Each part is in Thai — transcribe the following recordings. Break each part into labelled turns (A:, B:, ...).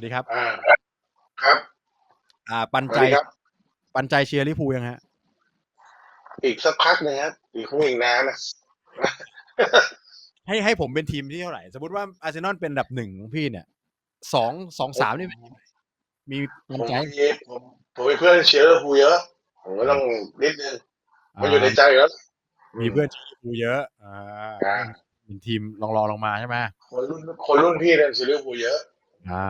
A: วัสดีครับ
B: อ่าครับ
A: อ่า ปัน
B: สวั
A: ใจ
B: สดีครับ
A: ปันใจเชียร์ลิเวอร์พูลยังฮะ
B: อีกสักพักหนึงครับอีกคงอีกนานนะ
A: ให้ให้ผมเป็นทีมที่เท่าไหร่ สมมติว่าอาร์เซนอลเป็นอันดับหนึ่งของพี่เนี่ยสองสองสามนี่เป็นยังไงมี
B: ผ
A: ปัน
B: ม
A: ใจ
B: มีผมผมมีเพื่อนเชียร์ลิเวอร์พูลเยอะ ผมก็ต้องนิดนึงมันอยู่ในใจอยู่แล้ว
A: มีเพื่อนเชียร์ลิเวอร์พูลเยอะอ่า
B: อ่า
A: เป็นทีมรองรองลงมาใช่ไหม
B: คนรุ่นคนรุ่นพี่เนี่ยเชียร์ลิเวอร์พูลเยอะ
A: อ่า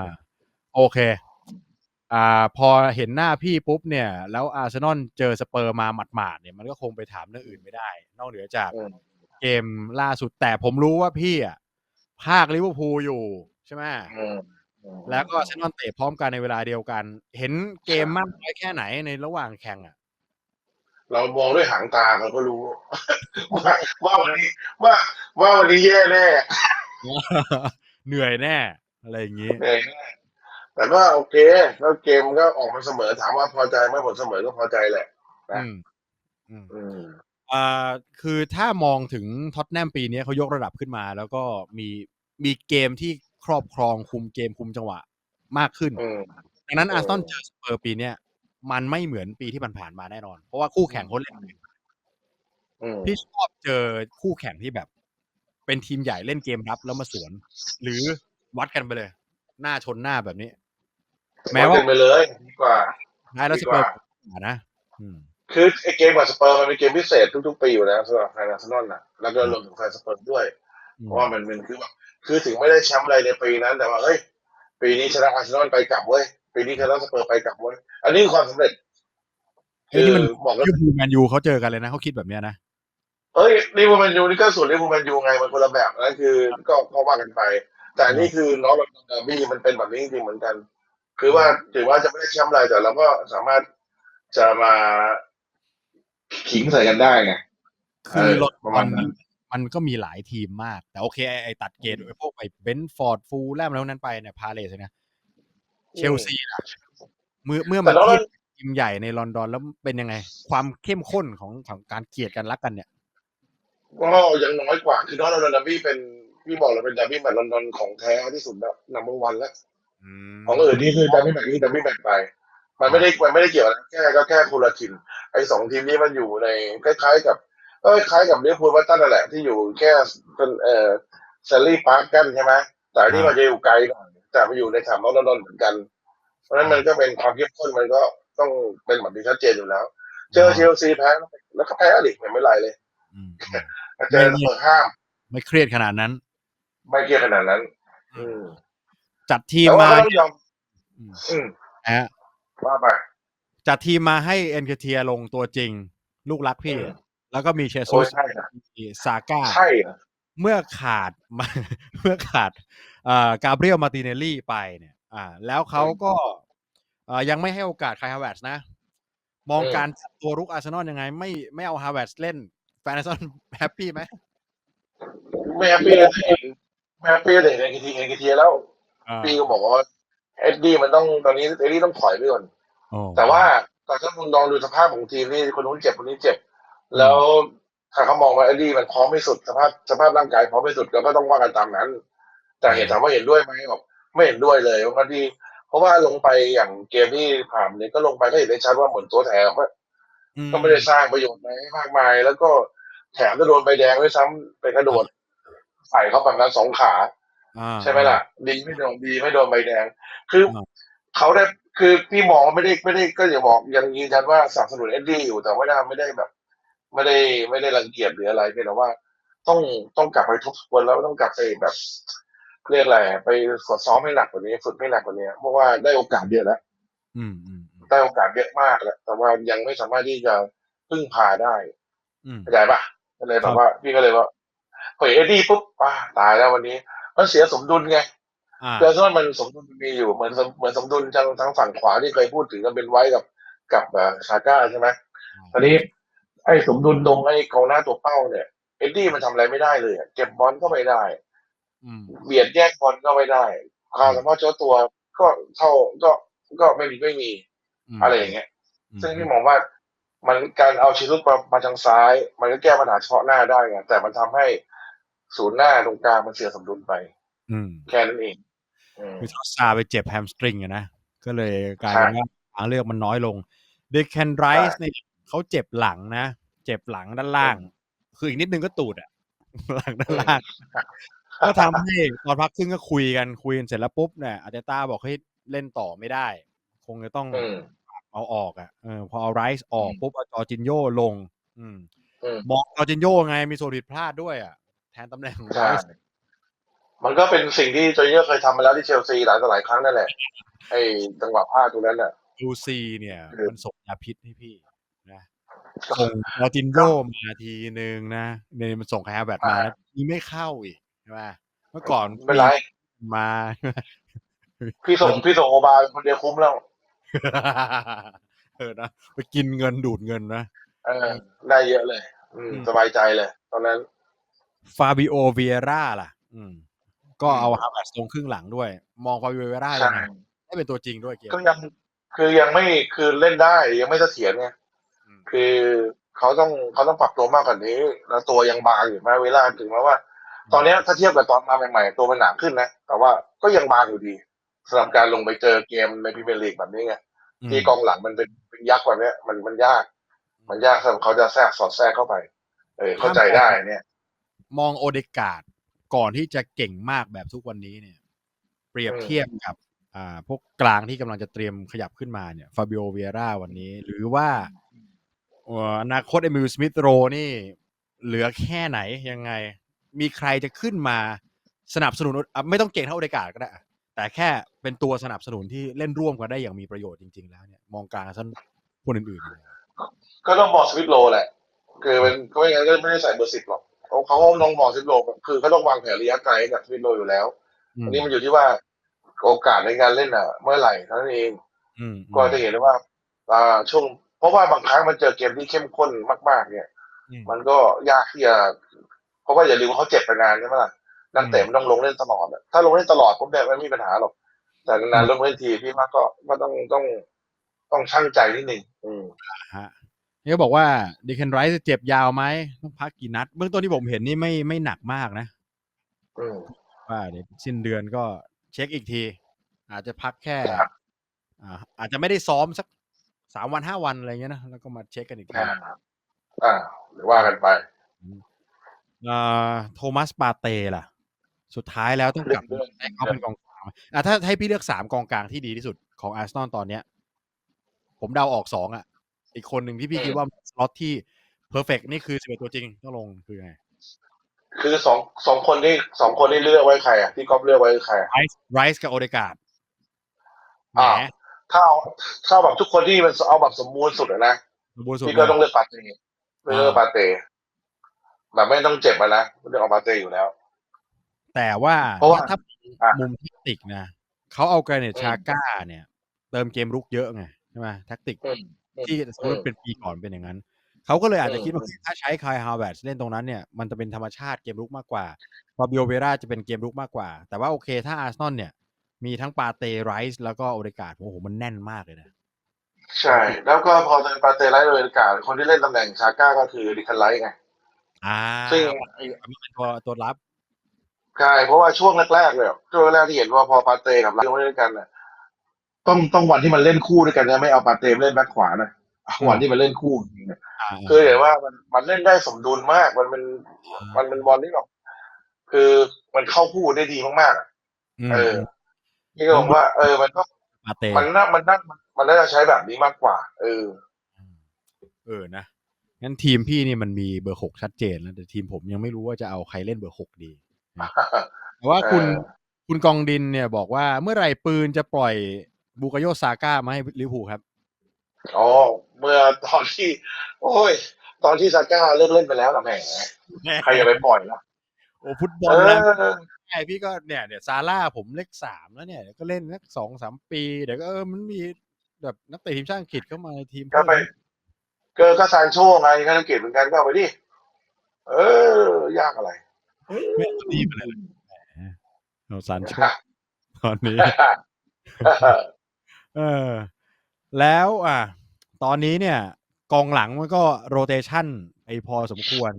A: โอเค อ่า พอเห็นหน้าพี่ปุ๊บเนี่ย แล้วอาร์เซนอลเจอสเปอร์มาหมาดๆเนี่ยมันก็คงไปถามเรื่องอื่นไม่ได้ นอกเหนือจาก
B: อืม
A: เกมล่าสุดแต่ผมรู้ว่าพี่อะภาคลิเวอร์พูลอยู่ใช่ไหม
B: อืม
A: แล้วก็อาร์เซนอลเตะพร้อมกันในเวลาเดียวกัน เห็นเกมมากน้อยแค่ไหนในระหว่างแข่งอะ
B: เรามองด้วยหางตาเราก็รู้ ว่าว่าวันนี้ว่าว่าวันนี้แย่แน่
A: เหนื่อยแน่ อะไรอย่างนี้
B: เหนื่อยแน่ แต่ว่าโอเคแล้วเกมก็ออกมาเสมอถามว่าพอใจไหมผลเสมอก็พอใจแหละ
A: อืมอืม
B: อืม
A: อ่าคือถ้ามองถึงท็อตแนมปีนี้เขายกระดับขึ้นมา แล้วก็มีมีเกมที่ครอบครองคุมเกมคุมจังหวะมากขึ้น
B: อืม
A: ดังนั้น
B: เออ
A: อาร์เซนอลเจอสเปอร์ปีเนี้ยมันไม่เหมือนปีที่ผ่านๆมาแน่นอน เพราะว่าคู่แข่งเขาเล่น
B: อืม
A: พี่ชอบเจอคู่แข่งที่แบบ เป็นทีมใหญ่เล่นเกมรับแล้วมาสวน หรือวัดกันไปเลย หน้าชนหน้าแบบนี้ แม้ว่า
B: เดินไปเลยดีกว่า
A: ท้ายแล้ว
B: ดี
A: ส
B: ก
A: เปอ
B: ว่า
A: ร์นะอืม
B: คือไอ้เกมกับสเปอร์มันเป็นเกมพิเศษทุกๆปีอยู่แล้วสำหรับแฟนอาร์เซนอลน่ะแล้วก็รวมถึงแฟนสเปอร์ด้วย เพราะว่ามันเป็นคือแบบคือถึงไม่ได้แชมป์อะไรในปีนั้น แต่ว่าเฮ้ยปีนี้ชนะอาร์เซนอลไปกลับเว้ยปีนี้ชนะสเปอร์ไปกลับเว้ยอันนี้คือความสำเร็จ
A: เฮ้ยนี่มัน
B: บอกแล้ว
A: ลิเวอร์พูลแมนยูเขาเจอกันเลยนะเขาคิดแบบเนี้ยนะ
B: เฮ้ยลิเวอร์พูลแมนยูนี่ก็ส่วนลิเวอร์พูลแมนยูไงมันคนละแบบนั่นคือก็ก็ว่ากันไป แต่อันนี่คือน้องเราเดอร์บี้มันเป็นแบบนี้จริงๆเหมือนกัน คือว่าถือว่าจะไม่ได้แชมป์อะไรแต่เราก็สามารถจะมาขิงใส่กันได้ไง
A: คือ
B: เออ
A: รถ
B: ประมาณนั้น
A: มันก็มีหลายทีมมาก แต่โอเคไอ้ไอ้ตัดเกรดไอ้พวกไปเบนฟอร์ดฟูลแลมแล้วนั้นไปเนี่ยพาเลสนะเชลซีล่ะเมื่อเมื่อ
B: แต่
A: มา
B: น้อง
A: เที
B: เรา
A: ยบทีมใหญ่ในลอนดอนแล้วเป็นยังไง ความเข้มข้นของของการเกลียดกันรักกันเนี่ย
B: ก็ยังน้อยกว่า คือน้องเราเดอร์บี้เป็นพี่บอกเราเป็นเดอร์บี้แมตช์ลอนดอนของแท้ที่สุดแล้วนัมเบอร์วันแล้ว
A: อืม
B: ของอื่นนี่คือเดอร์บี้แมตช์นี่เดอร์บี้แมตช์ไป มันไม่ได้มันไม่ได้เกี่ยวนะแค่ก็แค่คนละทีมไอ้สองทีมนี้มันอยู่ในคล้ายๆกับเอ้ยคล้ายกับเลี้ยวพูลวัตตันนั่นแหละที่อยู่แค่เป็นเอ่อเซลลี่พาร์คกันใช่ไหมแต่อันนี่มันจะอยู่ไกลหน่อยแต่มาอยู่ในแถบลอนดอนเหมือนกัน เพราะฉะนั้นมันก็เป็นความเข้มข้นมันก็ต้องเป็นแบบที่ชัดเจนอยู่แล้ว เจอเชลซีแพ้แล้วก็แพ้ดิไม่เป็นไรเลย
A: อืมอืม
B: เจอเปิดห้าม
A: ไม่เครียดขนาดนั้น
B: ไม่เกี่ยวขนาดนั้น อืม
A: จัดทีม
B: แต่ว่า
A: มา
B: ก็ต้องยอม
A: อืม
B: อืม
A: นะฮะ
B: ว่าไป
A: จัดทีมมาให้เอ็นเคเทียลงตัวจริง ลูกรักพี่
B: อืม
A: แล้วก็มีเช
B: โอ้
A: ซุ
B: ย
A: ส
B: ใช่นะ
A: มีซาก้า
B: ใช่เหรอ
A: เมื่อขาดมาเมื่อขาดเอ่อกาเบรียลมาติเนลลี่ไปเนี่ย อ่า แล้วเขาก็เอ่อยังไม่ให้โอกาสไคฮาวเวร์นะ มองการจัดตัวรุกอาร์เซนอลยังไง ไม่ไม่เอาฮาวเวร์เล่น แฟนอาร์เซนอลแฮปปี้ไหม
B: ไม่แฮปปี้เลยเห็นไม่แฮปปี้เลยเห็นเอ็นทีเอ็นทีแล้ว
A: อ่า
B: พี่ก็บอกว่าเอ็ดดี้มันต้องตอนนี้เอ็ดดี้ต้องถอยไปก่อน
A: โอ้
B: แต่ว่าแต่ถ้าคุณลองดูสภาพของทีมนี่คนนู้นเจ็บคนนี้เจ็บ แล้วถ้าเขามองว่าเอ็ดดี้มันพร้อมที่สุดสภาพสภาพร่างกายพร้อมที่สุดก็ต้องว่ากันตามนั้น แต่เห็นถามว่าเห็นด้วยไหมบอกไม่เห็นด้วยเลยเพราะว่าที่เพราะว่าลงไปอย่างเกมที่ผ่านเนี่ยก็ลงไปก็เห็นได้ชัดว่าเหมือนตัวแถมอะ
A: อื
B: ก็ไม่ได้สร้างประโยชน์อะไรมากมาย แล้วก็แถมจะโดนใบแดงด้วยซ้ำไปกระโดดใส่เขาแบบนั้นสองขา
A: อ่า
B: ใช่ไหมล่ะ ดีไม่โดนดีไม่โดนใบแดง คืออาเขาได้คือพี่มองว่าไม่ได้ไม่ได้ก็อย่าบอกยังยืนยันว่าสนับสนุนเอ็ดดี้อยู่แต่ว่าไม่ได้แบบ ไม่ได้ไม่ได้รังเกียจหรืออะไรเพียงแต่ว่า ต้องต้องกลับไปทบทวนแล้วต้องกลับไปแบบเรียกอะไรไปฝึกซ้อมให้หนักกว่านี้ฝึกให้หนักกว่านี้เพราะว่าได้โอกาสเยอะแล้ว
A: อืมอืมอืม
B: ได้โอกาสเยอะมากแล้วแต่ว่ายังไม่สามารถที่จะพึ่งพาได้
A: อืม
B: เข้าใจปะก็เลย
A: ค
B: แบ
A: รับบ
B: ว่า พี่ก็เลยว่าพอเห็นเอ็ดดี้ปุ๊บอ่าตายแล้ววันนี้ มันเสียสมดุลไง
A: อ่า
B: เจอซ่อนมันสมดุลมีอยู่เหมือนสมเหมือนสมดุลทางทางฝั่งขวาที่เคยพูดถึงกันเป็นไว้กับกับเอ่อซาก้าใช่ไหมตอนนี้ไอ้สมดุลตรงไอ้กองหน้าตัวเป้าเนี่ยเอ็ดดี้มันทำอะไรไม่ได้เลยอะเก็บบอลก็ไม่ได้
A: อืม
B: เบียดแย่งบอลก็ไม่ได้ความสามารถเจ้าตัวก็เท่าก็ก็ไม่มีไม่มี
A: ม
B: อะไรอย่างเงี้ย
A: อืม
B: ซึ่งพี่มองว่ามันการเอาชิลุตมามาทางซ้าย มันก็แก้ปัญหาเฉพาะหน้าได้ไงแต่มันทำให้ ศูนย์หน้าตรงกลางมันเสียสมดุลไป
A: อืม
B: แค่นั้นเองออืม
A: คือทอสซาไปเจ็บแฮมสตริงอะนะ ก็เลยกลายเป็นว่าทางเลือกมันน้อยลงเดคแคนไรส์เนี่ยเขาเจ็บหลังนะ เจ็บหลังด้านล่าง คืออีกนิดนึงก็ตูดอะหลังด้านล่างก็ทำให้ตอนพักครึ่งก็คุยกันคุยกันเสร็จแล้วปุ๊บเนี่ยอาร์เตต้าบอกให้เล่นต่อไม่ได้ คงจะต้อง
B: อืม
A: เอาออกอะเออพอเอาไรซ์ออก
B: อืม
A: ปุ๊บเอาจอร์จินโยลง อืม
B: อืม
A: มองจอร์จินโยไงมีส่วนผิดพลาดด้วยอะ แทนตำแหน่งของไร
B: ใช่
A: ซ์
B: มันก็เป็นสิ่งที่โจเยอร์เคยทำมาแล้วที่เชลซีหลายต่อหลายครั้งนั่นแหละไอ้จังหวะพลาดตรงนั้นน่ะ
A: ลูซีเนี่ย
B: คือ
A: มันส่งยาพิษให้พี่นะส่งจอร์จินโยมาทีนึงนะเนี่ยมันส่งแคร์แบตมาแล้วยิงไม่เข้าอีกใช่ไหมเมื่อก่อน
B: ไม่เป็นไร
A: มา
B: พี่ส่งพี่ส่งโอบาเป็นคนเดียวคุ้มแล้ว
A: เออนะไปกินเงินดูดเงินนะ
B: เออได้เยอะเลย อืม
A: อืม
B: สบายใจเลย ตอนนั้น
A: ฟาบิโอเวียร่าล่ะ อืม ก็เอา
B: อืม
A: ฮาร์บัตตรงครึ่งหลังด้วย มองฟาบิโอเวียร่ายั
B: ใช่
A: งไงให้เป็นตัวจริงด้วยเกม
B: ก็ยังคือยังไม่คือเล่นได้ยังไม่เสถียรไง
A: อืม
B: คือเขาต้องเขาต้องปรับตัวมากกว่านี้ แล้วตัวยังบางอยู่แม้เวลาถึงแม้ว่า ตอนเนี้ยถ้าเทียบกับตอนมาใหม่ๆ ตัวมันหนาขึ้นนะ แต่ว่าก็ยังบางอยู่ดีสำหรับการลงไปเจอเกมในพรีเมียร์ลีกแบบนี้ไง
A: อืม
B: ที่กองหลังมันเป็นเป็นยักษ์กว่าเนี้ยมันมันยาก มันยากสำหรับเขาจะแทรกสอดแทรกเข้าไป เออเข้าใจได้เนี่ย
A: มองโอเดกาดก่อนที่จะเก่งมากแบบทุกวันนี้เนี่ย เปรียบเทียบกับ อ่า พวกกลางที่กำลังจะเตรียมขยับขึ้นมาเนี่ยฟาบิโอเวียร่าวันนี้ หรือว่าอนาคตเอมิลสมิธโรนี่ เหลือแค่ไหนยังไง มีใครจะขึ้นมาสนับสนุนไม่ต้องเก่งเท่าโอเดกาดก็ได้แต่แค่เป็นตัวสนับสนุนที่เล่นร่วมกันได้อย่างมีประโยชน์จริง ๆ แล้วเนี่ยมองกลางท่านคนอื่นๆ
B: ก็ต้องบอกสวิตโลแหละ คือเป็นก็ไม่งั้นก็ไม่ได้ใส่เบอร์สิบหรอก เขาเขาก็ต้องมองสวิตโลคือเขาต้องวางแผนระยะไกลให้กับสวิตโลอยู่แล้ว
A: อืม
B: อันนี้มันอยู่ที่ว่าโอกาสในการเล่นอะ เมื่อไหร่เท่านั้นเอง
A: อืม
B: ก็จะเห็นได้ว่า อ่าช่วง เพราะว่าบางครั้งมันเจอเกมที่เข้มข้นมากๆ เนี่ย
A: อืม
B: มันก็ยากที่จะเพราะว่าอย่าลืมว่าเขาเจ็บไปนานใช่ไหมล่ะนักเตะมันต้องลงเล่นตลอดอะถ้าลงเล่นตลอดผมแบบไม่มีปัญหาหรอกแต่นานๆลงเล่นทีพี่ว่าก็ก็ต้องต้องต้องชั่งใจนิดนึงอืม
A: ฮะ นี่ก็บอกว่าดีเคนไรส์เจ็บยาวไหมต้องพักกี่นัด เบื้องต้นที่ผมเห็นนี่ไม่ไม่หนักมากนะ
B: อืม
A: ว่าเดี๋ยวสิ้นเดือนก็เช็คอีกที อาจจะพักแค่
B: ครับ
A: อ่าอาจจะไม่ได้ซ้อมสักสามวันห้าวันอะไรเงี้ยนะแล้วก็มาเช็คกันอีกที
B: อ่าอ่าเดี๋ยวว่ากันไป
A: อ่าโทมัสปาเต้ล่ะ สุดท้ายแล้วต้องกลับ
B: เรื่อง
A: ให้เขาเป็นกองกลางอะถ้าให้พี่เลือกสามกองกลางที่ดีที่สุดของอาร์เซนอลตอนเนี้ย ผมเดาออกสองอะ อีกคนหนึ่งที่พี่คิดว่าสล็อตที่เพอร์เฟกนี่คือสิบเอ็ดตัวจริงต้องลงคือไง
B: คือสองสองคนที่สองคนที่เลือกไว้ใครอะที่ก๊อฟเลือกไว้คือใครอะ
A: ไรส์ไรส์กับโอเดการ์ดแหม
B: อ่าถ้าเอาถ้าแบบทุกคนที่มันเอาแบบสมบูรณ์สุดอะนะ
A: สมบูรณ์สุด
B: พี่ก็
A: เลย
B: ต้องเลือกปาเต้ไม่เลือกปาเต้แบบไม่ต้องเจ็บอะนะเลือกเอาปาเต้อยู่แล้ว
A: แต่ว่า
B: เพราะว่า
A: ถ้า
B: อะ
A: มุมแทคติกนะเขาเอาแกรเนต
B: อืม
A: ชาก้าเนี่ย เติมเกมรุกเยอะไงใช่ไหมแทคติก
B: อืม
A: ที่สมมติ
B: อืม
A: เป็นปีก่อนเป็นอย่างนั้น เขาก็เลยอาจจะ
B: อืม
A: คิดว่าถ้าใช้คายฮาวเวิร์ดเล่นตรงนั้นเนี่ยมันจะเป็นธรรมชาติเกมรุกมากกว่าฟาบิโอเวราจะเป็นเกมรุกมากกว่า แต่ว่าโอเคถ้าอาร์เซนอลเนี่ย มีทั้งปาเตไรส์แล้วก็โอเดการ์ดโอ้โหมันแน่นมากเลยนะ
B: ใช่ แล้วก็พอเป็นปาเต้ไลท์โดยการคนที่เล่นตำแหน่งชาก้าก็คือดิคันไลท์ไง
A: อ่า
B: ซึ่ง
A: มันเป็นตัวตัวรับ
B: ใช่เพราะว่าช่วงแรกๆเลยช่วงแรกที่เห็นว่าพอปาเต้กับไลท์ลงเล่นกันน่ะ ต้องต้องวันที่มันเล่นคู่ด้วยกันนะไม่เอาปาเต้เล่นแบ็คขวานะเอาวันที่มันเล่นคู่จริงๆเนี่ย
A: อ่า
B: คือเห็นว่ามันมันเล่นได้สมดุลมาก มันเป็นมันเป็นบอลที่แบบคือมันเข้าคู่ได้ดีมากๆอะ
A: ม
B: เออ นี่ก็บอกว่า เออ มันก็
A: ปาเต
B: มันน่ามันน่ามันน่าจะใช้แบบนี้มากกว่า เออ
A: เออนะงั้นทีมพี่นี่มันมีเบอร์หกชัดเจนแล้วแต่ทีมผมยังไม่รู้ว่าจะเอาใครเล่นเบอร์หกดีแต่ว่าคุณ
B: เออ
A: คุณกองดินเนี่ยบอกว่าเมื่อไหร่ปืนจะปล่อย บูกาโยซาก้ามาให้ลิเวอร์พูลครับ
B: อ๋อเมื่อตอนที่ โอ้ย ตอนที่ซาก้าเลิกเล่นไปแล้วนะแหมใครจะไปปล่อยล่ะ
A: โอ้ฟุตบอ
B: เอ
A: ลนะ
B: อ
A: ใช่พี่ก็เนี่ยเดี๋ยวซาร่าผมเลขสามแล้วเนี่ยเดี๋ยวก็เล่นสักสองสามปีเดี๋ยวก็เออมันมีแบบนักเตะทีมชาติอังกฤษเข้ามาในทีม
B: ก็ไปเกิดก็ซานโชไงก็อังกฤษเหมือนกันก็เอาไปดิเออ ยากอะไร
A: ไม่เอาดีไปเลยแหมเราซันโชตอนนี้ เออ แล้วอะ ตอนนี้เนี่ย กองหลังมันก็โรเตชันไปพอสมควร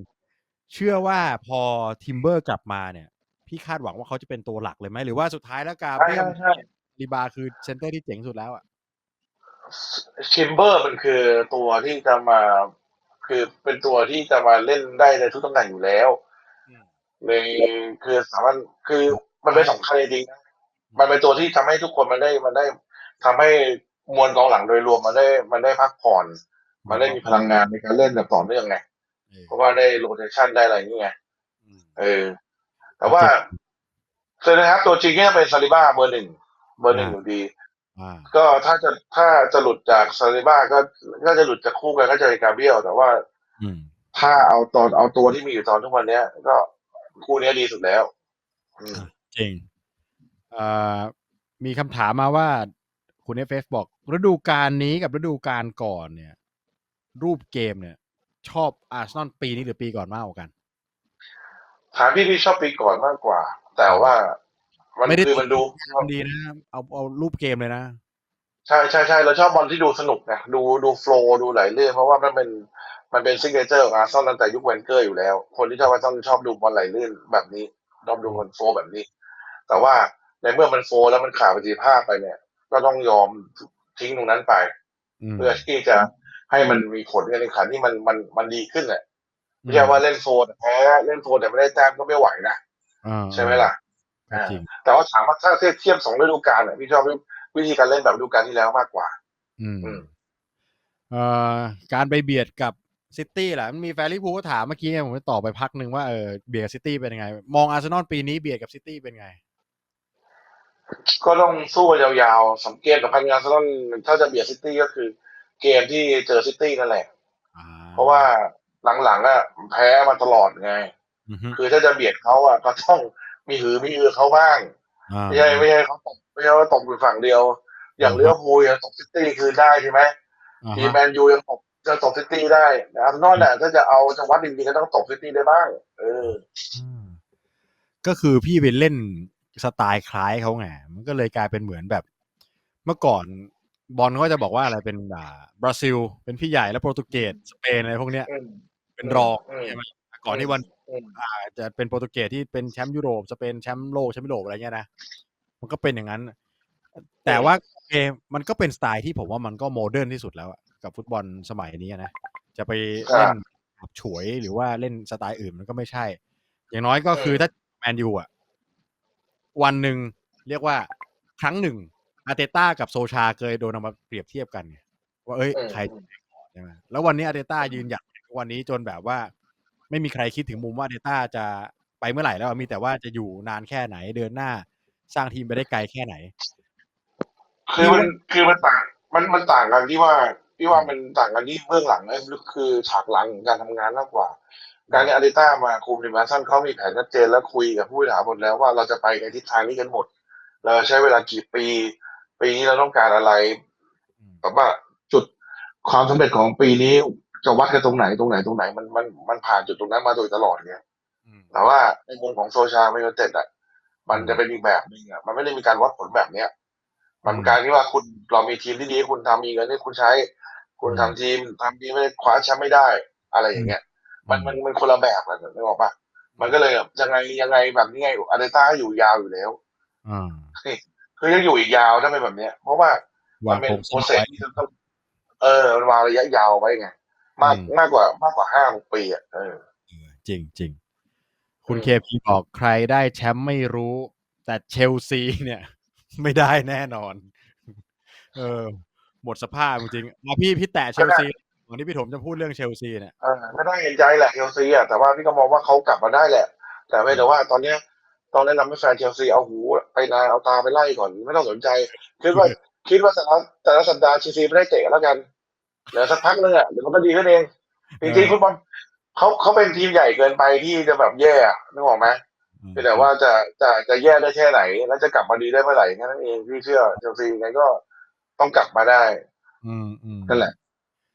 A: เชื่อว่าพอทิมเบอร์กลับมาเนี่ยพพี่คาดหวังว่าเขาจะเป็นตัวหลักเลยไหมหรือว่าสุดท้ายแล้วกา
B: ใช่
A: เบรียล
B: ใช่ใช่
A: ลีบาคือเซนเตอร์ที่เจ๋งสุดแล้วอะ
B: ชิมเบอร์มันคือตัวที่จะมาคือเป็นตัวที่จะมาเล่นได้ในทุกตำแหน่งอยู่แล้ว
A: อืม
B: ในคือสามารถคือมันเป็นสำคัญจริงๆนะมันเป็นตัวที่ทำให้ทุกคนมันได้มันได้ ทำให้มวลกองหลังโดยรวมมันได้มันได้พักผ่อนมันได้มีพลังงานในการเล่นแบบต่อเนื่องไง
A: เออ
B: เพราะว่าได้โรเทชันได้อะไรอย่างเงี้ย
A: อืม
B: เออ แต่ว่าเซนนะครับตัวจริงก็จะเป็นซาลิบ้าเบอร์หนึ่งเบอร์หนึ่งอยู่ดี
A: อ่า
B: ก็ถ้าจะถ้าจะหลุดจากซาลิบ้าก็ก็จะหลุดจากคู่กันก็จะเป็นกาเบรียลแต่ว่า
A: อืม
B: ถ้าเอาตอนเอาตัวที่มีอยู่ตอนทุกวันเนี้ย ก็คู่เนี้ยดีสุดแล้วอืม
A: จริงเอ่อมีคำถามมาว่า คุณเอฟเอฟบอกฤดูกาลนี้กับฤดูกาลก่อนเนี่ย รูปเกมเนี่ย ชอบอาร์เซนอลปีนี้หรือปีก่อนมากกว่ากัน
B: ถามพี่พี่ชอบปีก่อนมากกว่า แต่ว่ามัน
A: ไม่ได้
B: คือมันดู
A: มันดีนะเอาเอารูปเกมเลยนะ
B: ใช่ใช่ใช่เราชอบบอลที่ดูสนุกนะดูดูโฟล์ดูไหลเลื่อนเพราะว่ามันเป็นมันเป็นซิกเนเจอร์ของอาร์เซนอลตั้งแต่ยุคเวนเกอร์อยู่แล้ว คนที่ชอบอาร์เซนอลชอบดูบอลไหลเลื่อนแบบนี้ชอบดูบอลโฟล์แบบนี้ แต่ว่าในเมื่อมันโฟล์แล้วมันขาดประสิทธิภาพไปเนี่ย ก็ต้องยอมทิ้งตรงนั้นไป
A: อืม
B: เพื่อที่จะให้มันมีผลการแข่งขันที่มันมันมันดีขึ้นแหละไม่ใช่ว่าเล่นโฟร์แต่แพ้เล่นโฟร์แต่ไม่ได้แต้มก็ไม่ไหวนะ
A: อ่า
B: ใช่ไหมล่ะ
A: ก็จริง
B: แต่ว่าถามว่าถ้าเทียบเทียบสองฤดูกาลเนี่ยพี่ชอบวิธีการเล่นแบบฤดูกาลที่แล้วมากกว่า
A: อืม
B: อืม
A: เอ่อการไปเบียดกับซิตี้แหละมันมีแฟนลิเวอร์พูลก็ถามเมื่อกี้ไงผมไปตอบไปพักหนึ่งว่าเออเบียดกับซิตี้เป็นยังไง มองอาร์เซนอลปีนี้เบียดกับซิตี้เป็นไง
B: ก็ต้องสู้กันยาวๆสังเกตกับพันงานซะต้องถ้าจะเบียดซิตี้ก็คือ เกมที่เจอซิตี้นั่นแหละ
A: อ่า
B: เพราะว่าหลังๆอะแพ้มาตลอดไง
A: อือฮึ
B: คือถ้าจะเบียดเขาอะก็ต้องมีหือมีอือเขาบ้าง
A: อ่า
B: ไม่ใช่ไม่ใช่เขาตบไม่ใช่ว่าตบอยู่ฝั่งเดียว อย่าง
A: อ่าฮะ
B: เลี้ยวพูลยังตบซิตี้คืนได้ใช่ไหม
A: อ่า
B: ทีม
A: ฮะ
B: แมนยูยังตบจะตบซิตี้ได้นะอาร์เซนอลเนี่ยถ้าจะเอาจะวัดจริงๆก็ต้องตบซิตี้ได้บ้าง เออ
A: อืมก็คือพี่ไปเล่น สไตล์คล้ายเขาไงมันก็เลยกลายเป็นเหมือนแบบ เมื่อก่อนบอลเขาจะบอกว่าอะไรเป็นอ่าบราซิล เป็นพี่ใหญ่แล้วโปรตุเกสสเปนอะไรพวกเนี้ย
B: อืม
A: เป็นรอง
B: อืม
A: ใช่ไหมก่อนที่วัน
B: อืม
A: อ่าจะเป็นโปรตุเกสที่เป็นแชมป์ยุโรปสเปนแชมป์โลกแชมป์ยุโรปอะไรเงี้ยนะมันก็เป็นอย่างนั้น แต่ว่าเกมมันก็เป็นสไตล์ที่ผมว่ามันก็โมเดิร์นที่สุดแล้วอะกับฟุตบอลสมัยนี้นะจะไปเล่นแบบฉวยหรือว่าเล่นสไตล์อื่นมันก็ไม่ใช่ อย่างน้อยก็คือถ้าแมนยูอะ วันหนึ่งเรียกว่าครั้งหนึ่งอาร์เตต้ากับโซชาเคยโดนเอามาเปรียบเทียบกันไงว่าเอ้ย
B: อืม
A: ใครจะแข่งก่อนใช่ไหมแล้ววันนี้อาร์เตต้ายืนหยัดวันนี้จนแบบว่า ไม่มีใครคิดถึงมุมว่าอาร์เตต้าจะไปเมื่อไหร่แล้วอะมีแต่ว่าจะอยู่นานแค่ไหนเดินหน้าสร้างทีมไปได้ไกลแค่ไหน
B: คือมันคือมันต่างมันมันต่างกันที่ว่า ที่ว่ามันต่างกันที่เบื้องหลังนะคือฉากหลังของการทำงานมากกว่า การที่อาริต้ามาคุมทีมแมนซันเขามีแผนชัดเจนแล้วคุยกับผู้บริหารหมดแล้วว่าเราจะไปในทิศทางนี้กันหมด เราใช้เวลากี่ปี ปีนี้เราต้องการอะไรแต่ว่าจุดความสำเร็จของปีนี้จะวัดกันตรงไหนตรงไหนตรงไหนมันมันมันผ่านจุดตรงนั้นมาโดยตลอดไง
A: อืม
B: แต่ว่าในมุมของโซชาไมโยเต็ดอะมันจะเป็นอีกแบบหนึงอะมันไม่ได้มีการวัดผลแบบเนี้ยมันเป็นการที่ว่าคุณเรามีทีมที่ดีคุณทำมีเงินให้คุณใช้ คุณทำทีมทำทีมไม่ได้คว้าแชมป์ไม่ได้ อะไรอย่างเงี้ย มันมันมันคนละแบบกันนึกออกปะมันก็เลยแบบยังไงยังไงแบบนี้ไงอาร์เตต้าอยู่ยาวอยู่แล้ว
A: อ่า
B: คือยังอยู่อีกยาวถ้าเป็นแบบเนี้ย เพราะว่ามั
A: วาง
B: เป็น
A: โครง
B: โป
A: สร้าง
B: รเซส
A: ไว้
B: ที่จะต้องเออมันวางระยะยาวไว้ไง มาก
A: อืม
B: มากกว่ามากกว่าห้าหกปีอะเออ
A: จริงจริงคุณ
B: อืม
A: เคพีบอกใครได้แชมป์ไม่รู้ แต่เชลซีเนี่ย ไม่ได้แน่นอน เออ หมดสภาพจริงๆมาพี่พี่แตะเชลซีก่ อนที่พี่ถมจะพูดเรื่องเชลซีเนี่ย
B: เออไม่ได้เห็นใจแหละเชลซีอะแต่ว่าพี่ก็มองว่าเขากลับมาได้แหละ แต่ไม่แต่ว่าตอนเนี้ยต้องแนะนำให้แฟนเชลซีเอาหูไปนาเอาตาไปไล่ก่อนไม่ต้องสนใจ คิดว่าคิดว่าแต่ละแต่ละสัปดาห์เชลซีไม่ได้เตะแล้วกันเดี๋ยวสักพักนึงอะเดี๋ยวมันก็ดีขึ้นเองจริงๆฟุตบอลเขาเขาเป็นทีมใหญ่เกินไปที่จะแบบแย่อะนึกออกไหมเพียงแต่ว่าจะจะจะแย่ได้แค่ไหน แล้วจะกลับมาดีได้เมื่อไหร่แค่นั้นเองพี่เชื่อเชลซียังไงก็ต้องกลับมาได้
A: อืมอืม
B: นั่นแหละ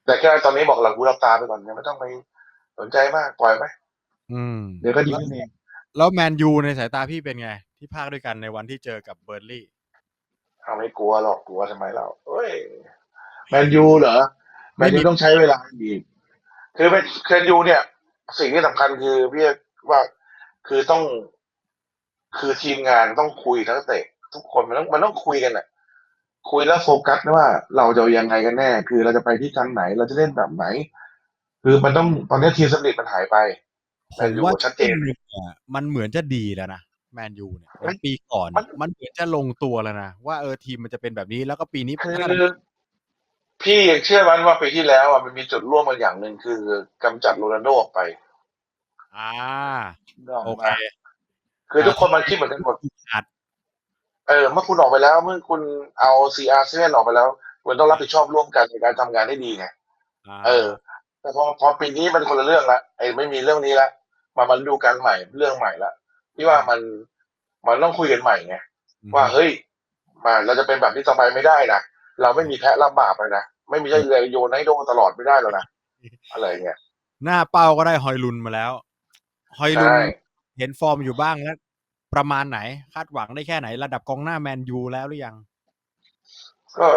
B: แต่แค่ตอนนี้บอกหลังหูหลับตาไปก่อนยังไม่ต้องไปสนใจมากปล่อยไหม
A: อืม
B: เดี๋ยวก็ดีขึ้นเอง
A: แล้วแมนยูในสายตาพี่เป็นไง ที่พากด้วยกันในวันที่เจอกับเบอร์นลี่
B: เอาไม่กลัวหรอกกลัวทำไมเราเอ้ยแมนยูเหรอแม
A: ไม่
B: น
A: มี
B: ยูต้องใช้เวลาอีกคือแมนยูเนี่ย สิ่งที่สำคัญคือพี่ว่าคือต้อง คือทีมงานต้องคุยทั้งเตะทุกคนมันต้องมันต้องคุยกันอะ คุยแล้วโฟกัสนะว่าเราจะเอายังไงกันแน่ คือเราจะไปที่ทางไหน เราจะเล่นแบบไหน คือมันต้องตอนนี้ทีมสปิริตมันหายไป
A: ผ
B: แมน
A: ม
B: ยู
A: ว่า
B: ชัดเจน
A: ช่วงหนึ่งอะมันเหมือนจะดีแล้วนะแมนยูเนี่ย
B: เฮ้ย
A: ปีก่อน
B: มัน
A: มันเหมือนจะลงตัวแล้วนะว่าเออทีมมันจะเป็นแบบนี้แล้วก็ปีนี้
B: คือ
A: พัฒนา
B: พี่ยังเชื่อมันว่าปีที่แล้วอะมันมีจุดร่วมกันอย่างหนึ่งคือกำจัดโรนัลโดออกไป
A: อ่า
B: นึกออก
A: โอ
B: ไห
A: เค
B: มคือทุกคนมันคิดเหมือนกันหมด
A: ขาด
B: เออเมื่อคุณออกไปแล้ว เมื่อคุณเอาซีอาร์เซนออกไปแล้วคุณต้องรับผิดชอบร่วมกันในการทำงานได้ดีไงาเออ แต่พอพอปีนี้มันคนละเรื่องละไอ้ไม่มีเรื่องนี้ละมามันดูการใหม่เรื่องใหม่ละพี่ว่ามันมันต้องคุยกันใหม่ไง
A: อืม
B: ว่าเฮ้ยมาเราจะเป็นแบบนี้ต่อไปไม่ได้นะเราไม่มีแพ้รับบาปเลยนะไม่มีใช่เลยโยนให้โดนตลอดไม่ได้แล้วนะอะไรเงี้ย
A: หน้าเป้าก็ได้ฮอยลุนมาแล้วฮอยลุน
B: ใช่
A: เห็นฟอร์มอยู่บ้างแล้ว ประมาณไหน คาดหวังได้แค่ไหน ระดับกองหน้าแมนยูแล้วหรือยัง
B: ก็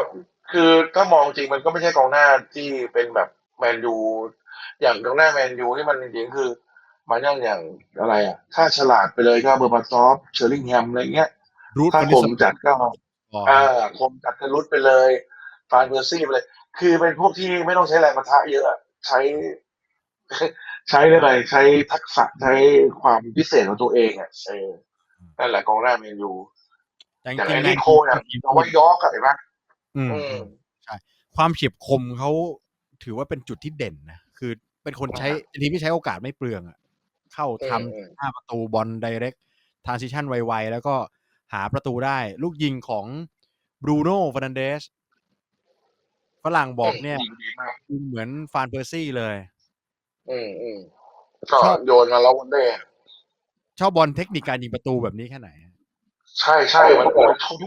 B: คือถ้ามองจริงมันก็ไม่ใช่กองหน้าที่เป็นแบบแมนยูอย่างกองหน้าแมนยูที่มันจริงๆคือ มันอย่างอย่างอะไรอะถ้าฉลาดไปเลยก็เบอร์บาซอฟเชอร์ลิงแฮมอะไรเงี้ย
A: รูท
B: ถ้า
A: วัน
B: ค
A: นี้
B: มจัดก็
A: ก่อน
B: อ่าคมจัดกรุดไปเลยฟานเบอร์ซี่ไปเลย คือเป็นพวกที่ไม่ต้องใช้แรงปะทะเยอะใช้ใช้อะไรใช้ทักษะใช้ความพิเศษของตัวเองอะเออ นั่นแหละกองหน้าแมนยู
A: แต่จ
B: อย่าง
A: ริ
B: ไอ้
A: งๆแม
B: ที่
A: น
B: โค
A: ยู
B: เนี่ยเอาไว้ยอกอะเห็นไหม
A: อืม
B: อืม
A: ความเฉียบคมเขาถือว่าเป็นจุดที่เด่นนะ คือเป็นคนใช้เป็นทีมที่ใช้โอกาสไม่เปลืองอะเข้าท
B: อืมำ
A: หน้าประตูบอลไดเรกทรานซิชันไวๆ แล้วก็หาประตูได้ ลูกยิงของบรูโน่ฟ r นันเดสฝรั่งบอกเนี่ย
B: ยิงดีมาก
A: ยิงเหมือนฟานเพอร์ซี่เลย
B: อืมอืมก็
A: ชอบ
B: โยนมาแล้ววันเด้
A: ชอบบอลเทคนิคการยิงประตูแบบนี้แค่ไหน
B: ใช่ใช่มันมันทุก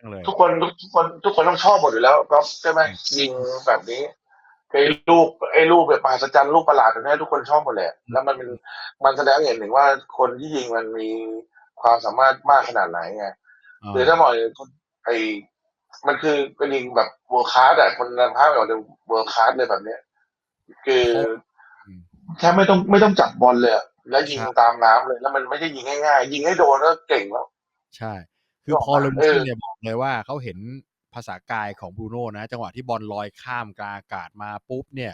A: ยังเลย
B: ทุกคนทุกทุกคนทุกคนต้องชอบหมดอยู่แล้วก็ใช่ไหมยิงแบบนี้ไอ้ลูกไอ้ลูกแบบมหัศจรรย์ลูกประหลาดแบบนี้ทุกคนชอบหมดเลยแล้วมันเป็นมันแสดงให้เห็นถึงว่าคนที่ยิงมันมีความสามารถมากขนาดไหนไง
A: อ่า
B: หรือถ้ามองอย่างคนไอ้มันคือเป็นยิงแบบเวิร์คคลาสอะคนนำภาพออกเป็นเวิร์คคลาสเลยแบบเนี้ย คือ
A: อืม
B: แค่ไม่ต้องไม่ต้องจับบอลเลยอะ แล้วยิงตามน้ำเลย แล้วมันไม่ใช่ยิงง่ายๆยิงให้โดนก็เก่งแล้ว
A: ใช่ คือ
B: บอก
A: พอ
B: ว่า
A: ลู
B: เอ
A: มิ
B: อ
A: นเนี่ยบอกเลยว่าเขาเห็นภาษากายของบรูโน่นะ จังหวะที่บอลลอยข้ามกลางอากาศมาปุ๊บเนี่ย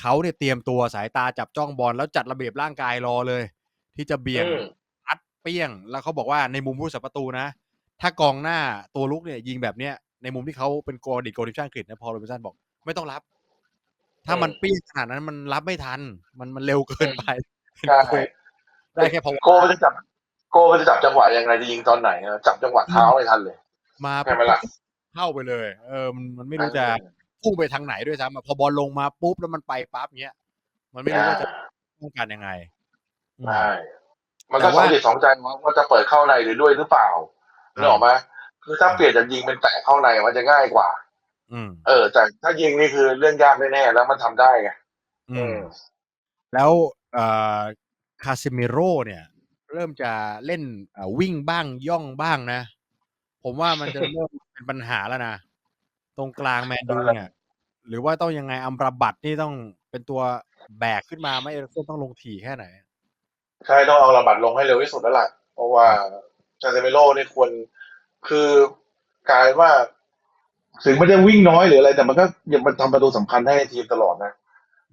A: เขาเนี่ยเตรียมตัวสายตาจับจ้องบอลแล้วจัดระเบียบร่างกายรอเลย ที่จะเบี่ยง
B: อืม
A: อัดเปี้ยง แล้วเขาบอกว่าในมุมผู้สับประตูนะ ถ้ากองหน้าตัวลุกเนี่ยยิงแบบเนี้ยในมุมที่เขาเป็นโกลดิโกลดิชั่นอังกฤษนะพอโรบินสันบอก ไม่ต้องรับ ถ้ามันเปี้ยงขนาดนั้นมันรับไม่ทัน มันมันเร็วเกินไป
B: ใช่
A: ได้แค่พอ
B: โกมันจะจับ โกมันจะจับจังหวะยังไงจะยิงตอนไหนอะจับจังหวะเท้าไม่ทันเลย
A: มา
B: ใช่ไหมล่ะ
A: เข้าไปเลย เออมันมันไม่รู้จะพุ่งไปทางไหนด้วยซ้ำอะพอบอลลงมาปุ๊บแล้วมันไปปั๊บเนี้ยมันไม่รู้ว่าจะป้องกันยังไงอืม
B: ใช่มันก็
A: แต่
B: สอ
A: ว่า
B: งจิตสองใจว่าว่าจะเปิดเข้าในหรือด้วยหรือเปล่านึกออกไหมคือถ้าเปลี่ยนจากยิงเป็นแตะเข้าในมันจะง่ายกว่า
A: อืม
B: เออแต่ถ้ายิงนี่คือเรื่องยากแน่ๆแล้วมันทำได้ไง
A: อื
B: อื
A: ม
B: ม
A: แล้วเอ่อ คาเซมิโร่เนี่ย เริ่มจะเล่นเอ่อวิ่งบ้างย่องบ้างนะ ผมว่ามันจะเริ่มเป็นปัญหาแล้วนะ ตรงกลางแมนยูเนี่ย หรือว่าต้องยังไงอัมราบัตนี่ต้องเป็นตัวแบกขึ้นมาไหมเอริกเซนต้องลงถี่แค่ไหน
B: ใช่ต้องเอาระบัดลงให้เร็วที่สุดแล้วล่ะเพราะว่าจาเซเมโร่นี่ควรคือกลายว่า ถึงไม่ได้วิ่งน้อยหรืออะไร แต่มันก็ยังมันทำประตูสำคัญให้ทีมตลอดนะ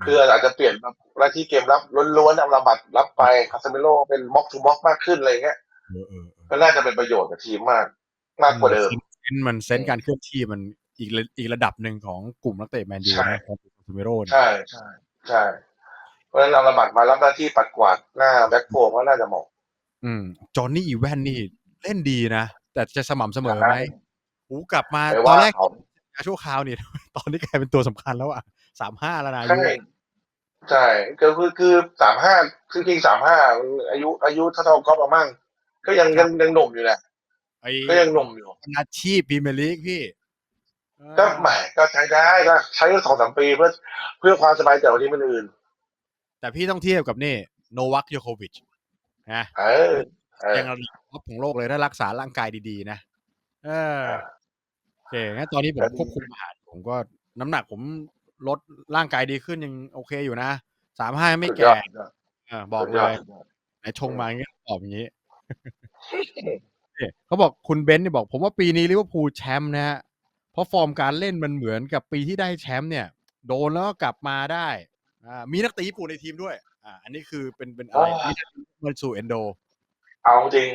B: คืออาจจะเปลี่ยนหน้าที่เกมรับล้วนๆเอาระบัดรับไปคาเซเมโร่เป็นบล็อกทูบล็อกมากขึ้นอะไรเงี้ย
A: เออเออเออ
B: ก็น่าจะเป็นประโยชน์กับทีมมากมากกว่าเดิม
A: เซนส์มันเซนส์การเคลื่อนที่มันอีกระอีกระดับหนึ่งของกลุ่มนักเตะแมนยู
B: ใช่
A: นะของคาเซมิโร่เนี่ย
B: ใช่ใช่ใช่เพราะฉะนั้นเอาระบัดมารับหน้าที่ปัดกวาดหน้าแบ็คโฟก็น่าจะเหมาะ
A: อืมจอห์นนี่อีแวนนี่เล่นดีนะแต่จะสม่ำเสมอไหมหูกลับมา
B: แต่
A: ตอ
B: ว่าน
A: แรก
B: เขา
A: ชั่วคราวนี่ตอนนี้กลายเป็นตัวสำคัญแล้วอะสามห้าแล้วนะอายุ
B: ใช่ ใช่ก็คือคือสามห้าคือจริงสามห้าอายุอายุเท่าๆก็ประมั่งก็ยังยังยังหนุ่มอยู่แหละ
A: ไอ้
B: ก็ยังหนุ่มอยู่
A: อาชีพพรีเมียร์ลีกพี่
B: ก็แหมก็ใช้ได้ก็ใช้สองสามปีเพื่อเพื่อความสบายใจของทีมอื่น
A: แต่พี่ต้องเทียบกับนี่โนวัคโยโควิชนะ
B: เออเออ
A: ยังระดับท็อปของโลกเลยถ้ารักษาร่างกายดีๆ นะ เออโอเคงั้นตอนนี้ผมควบคุมอาหารผมก็น้ำหนักผม ลดร่างกายดีขึ้นยังโอเคอยู่นะสามห้าไม่
B: สุดย
A: แก่
B: อดสุดยอด
A: เออบอก
B: สุด
A: เลย
B: อดสุดยอด
A: ไหนชงมาอย่างเงี้ยตอบอย่างงี้เนี่ยเขาบอกคุณเบนซ์เนี่ยบอก ผมว่าปีนี้ลิเวอร์พูลแชมป์นะฮะเพราะฟอร์มการเล่นมันเหมือนกับปีที่ได้แชมป์เนี่ย โดนแล้วก็กลับมาได้อ่ามีนักเตะญี่ปุ่นในทีมด้วย อ่า อันนี้คือเป็นเป็นอะไร
B: อ๋อ
A: มีมันสู่เอนโด
B: เอาจริง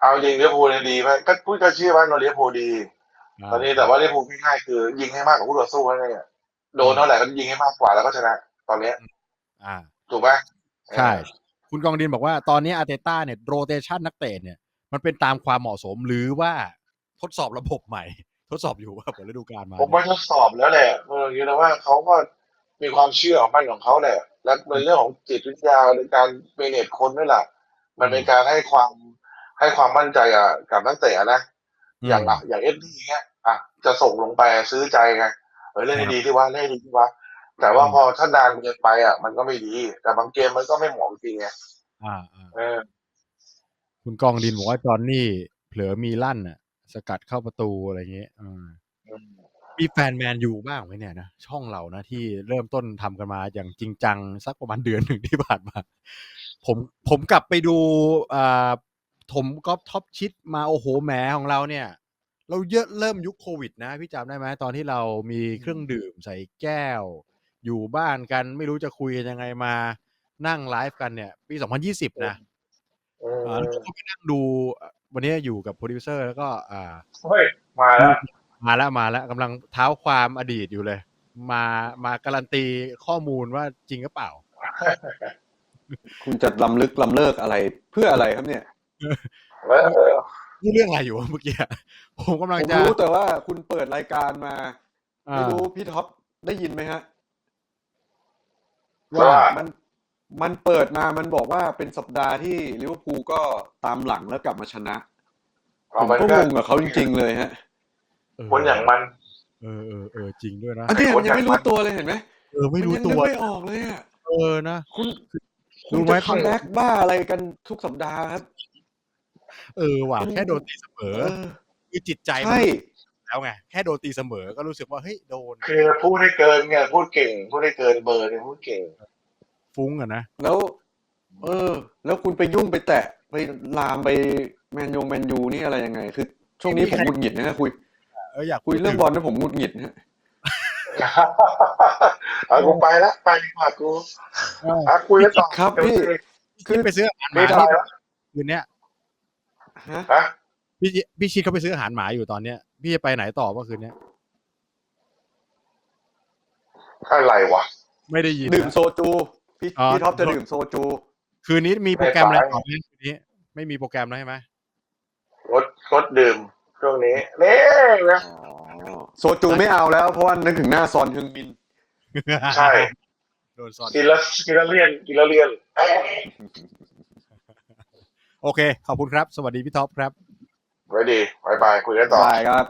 B: เอาจริงลิเวอร์พูลเนี่ยดีไหมก็พูดก็เชื่อว่าเราลิเวอร์พูลดี ตอนนี้แต่ว่าลิเวอร์พูลง่ายๆคือ ยิงให้มากกว่าคู่ต่อสู้นั่นเอง โดนเท่าไหร่ก็ยิงให้มากกว่าแล้วก็ชนะ ตอนเนี้ย
A: อ่า
B: ถูกไหม
A: ใช่ คุณกองดินบอกว่าตอนนี้อาร์เตต้าเนี่ยโรเตชันนักเตะเนี่ย มันเป็นตามความเหมาะสมหรือว่าทดสอบระบบใหม่ ทดสอบอยู่ว่าเปิดฤดูกาลมา
B: ผมว่าทดสอบแล้วแหละเอออย่างนี้นะว่าเขาก็มีความเชื่อของมันของเขาแหละ และเป็นเรื่องของจิตวิทยาในการเมเนจคนด้วยล่ะ มันเป็นการให้ความให้ความมั่นใจอะกับนักเตะนะ
A: ม
B: อย่างอะอย่างเอฟดีเงี้ยอะจะส่งลงไปซื้อใจไง เออเล่นให้ดีที่ว่าเล่นให้ดีที่ว่า แต่ว่า
A: อืม
B: พอถ้านานเกินไปอะมันก็ไม่ดี แต่บางเกมมันก็ไม่เหมาะจริงไง
A: อ่าอ่า
B: เออ
A: คุณกองดินบอกว่าจอห์นนี่เผลอมีลั่นอะ สกัดเข้าประตูอะไรเงี้ยอ่ามีแฟนแมนยูบ้างไหมเนี่ยนะช่องเรานะที่เริ่มต้นทำกันมาอย่างจริงจัง สักประมาณเดือนหนึ่งที่ผ่านมาผมผมกลับไปดูอ่าถมก๊อฟท็อปชิดมาโอ้โหแหมของเราเนี่ย เราเยอะเริ่มยุคโควิดนะพี่จำได้ไหมตอนที่เรามีเครื่องดื่มใส่แก้ว อยู่บ้านกันไม่รู้จะคุยกันยังไงมานั่งไลฟ์กันเนี่ย ปี 2020 นะ
B: อืม
A: อ่าแล้วก็ไปนั่งดูอะวันนี้อยู่กับโปรดิวเซอร์แล้วก็ อ่า
B: เฮ้ยมาแล้ว
A: มาแล้วมาแล้วกำลังเท้าความอดีตอยู่เลย มามาการันตีข้อมูลว่าจริงหรือเปล่า
C: คุณจะล้ำลึกล้ำเลิกอะไรเพื่ออะไรครับเนี่ย
B: เออ
A: นี่เรื่องอะไรอยู่วะเมื่อกี้ผมกำลัง
C: ผม
A: จะ
C: รู้แต่ว่าคุณเปิดรายการมา
A: อ่า
C: ไม่รู้พี่ท็อปได้ยินไหมฮะ
B: ว่า
C: ว่า มันมันเปิดมามันบอกว่าเป็นสัปดาห์ที่ลิเวอร์พูลก็ตามหลังแล้วกลับมาชนะผ
B: เอา
C: ม
B: มัน
C: ก็
B: ก็
C: งงกับเขาจริง ๆ เลยฮะ
A: เออ
B: คนอย่างมัน
A: เออเออเออจริงด้วยนะ
C: อันนี้มันยังไม่รู้ตัวเลยเห็นไหม
A: เออไม่รู้
C: นยัง
A: ตัว
C: นึกไม่ออกเลยอะ
A: เออนะ
C: คุณ
A: รู้
C: คุณ
A: ไหม
C: จะคัมแบ็กบ้าอะไรกันทุกสัปดาห์ครับ
A: เออว่ะ
C: อืม
A: แค่โดนตีเสมอ
C: เออ
A: คือจิตใจมัน
C: ใช่
A: แล้วไงแค่โดนตีเสมอก็รู้สึกว่าเฮ้ยโดน
B: คือพูดให้เกินไงพูดเก่งพูดให้เกินเบอร์เนี่ยพูดเก่ง
A: ฟุ้งอะนะ
C: แล้ว เออ แล้วคุณไปยุ่งไปแตะไปลามไปแมนยงแมนยูนี่อะไรยังไง คือ ช่วงนี้ผมหงุดหงิดนะฮะคุย
A: เอออยาก
C: คุยเรื่องบอลนะผมหงุดหงิดนะฮะ
B: เอากูไปละไปดีกว่ากู
A: เออ
B: อะคุยกันต่อ
C: ครับพี่
A: คือไปซื้ออาหารห
B: ไม่
A: มา
B: ได้
A: ที่
B: ละ
A: คืนเนี้ย
C: ฮะ
B: ฮะ
A: พี่พี่ชิดเขาไปซื้ออาหารหมาอยู่ตอนเนี้ย พี่จะไปไหนต่อเมื่อคืนเนี้ย
B: อะไรวะ
A: ไม่ได้ยิน
C: ดื่ม
A: นะ
C: โซจูพี่
A: อ๋อ
C: พี่ท็อปจะดื่มโซจู
A: คืนนี้มีโปรแกรมอะไร
B: ไม่ไป
A: ต่อไหมคืนนี้ ไม่มีโปรแกรมแล้วใช่ไหม
B: งดงดดื่มช่วงนี้นี่นะ
C: โซจูไม่เอาแล้วเพราะว่านึกถึงหน้าซอนฮึงมิน
B: ใช่
A: โดนซ้อน
B: กินแล้วกินแล้วเลี่ยนกินแล้วเลี่ยนเอ้ย
A: โอเค ขอบคุณครับ สวัสดีพี่ท็อปครับ
B: ไว้ดีบายบายคุยกันต่อ
C: ได้ครับ